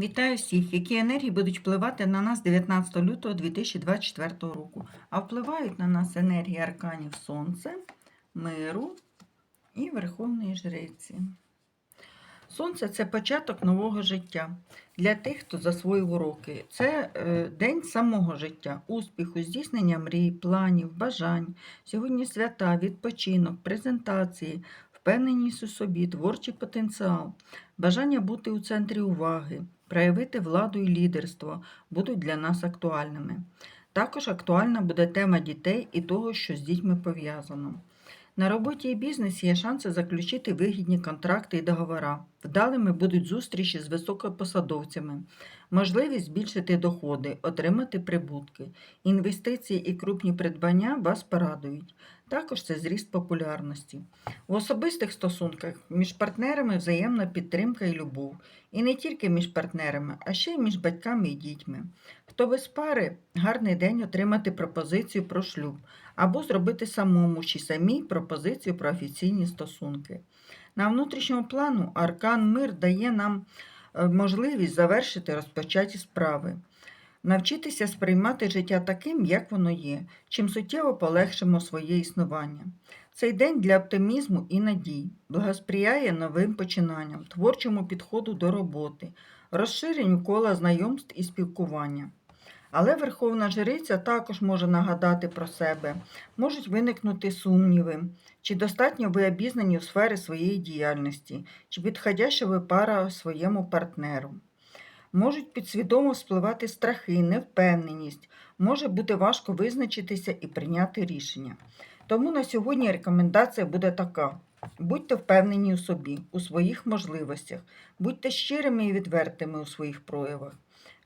Вітаю всіх, які енергії будуть впливати на нас 19 лютого 2024 року. А впливають на нас енергії арканів Сонце, миру і Верховної Жриці. Сонце це початок нового життя. Для тих, хто засвоїв уроки. Це е, день самого життя, успіху, здійснення мрій, планів, бажань. Сьогодні свята, відпочинок, презентації, впевненість у собі, творчий потенціал, бажання бути у центрі уваги, проявити владу і лідерство будуть для нас актуальними. Також актуальна буде тема дітей і того, що з дітьми пов'язано. На роботі і бізнесі є шанси заключити вигідні контракти і договори. Вдалими будуть зустрічі з високопосадовцями, можливість збільшити доходи, отримати прибутки. Інвестиції і крупні придбання вас порадують. Також це зріст популярності. У особистих стосунках між партнерами взаємна підтримка і любов. І не тільки між партнерами, а ще й між батьками і дітьми. Хто без пари, гарний день отримати пропозицію про шлюб або зробити самому чи самій пропозицію про офіційні стосунки. На внутрішньому плану аркан мир дає нам можливість завершити розпочаті справи, навчитися сприймати життя таким, як воно є, чим суттєво полегшимо своє існування. Цей день для оптимізму і надій, благосприяє новим починанням, творчому підходу до роботи, розширенню кола знайомств і спілкування. Але Верховна Жриця також може нагадати про себе, можуть виникнути сумніви, чи достатньо ви обізнані у сфері своєї діяльності, чи підходяща ви пара своєму партнеру. Можуть підсвідомо спливати страхи, невпевненість, може бути важко визначитися і прийняти рішення. Тому на сьогодні рекомендація буде така: будьте впевнені у собі, у своїх можливостях, будьте щирими і відвертими у своїх проявах.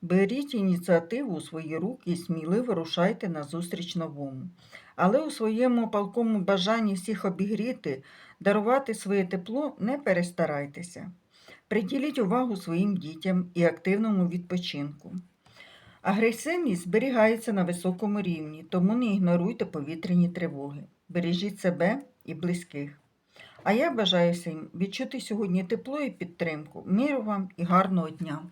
Беріть ініціативу у свої руки і сміливо рушайте на зустріч новому. Але у своєму палкому бажанні всіх обігріти, дарувати своє тепло не перестарайтеся. Приділіть увагу своїм дітям і активному відпочинку. Агресивність зберігається на високому рівні, тому не ігноруйте повітряні тривоги. Бережіть себе і близьких. А я бажаю всім відчути сьогодні тепло і підтримку. Миру вам і гарного дня!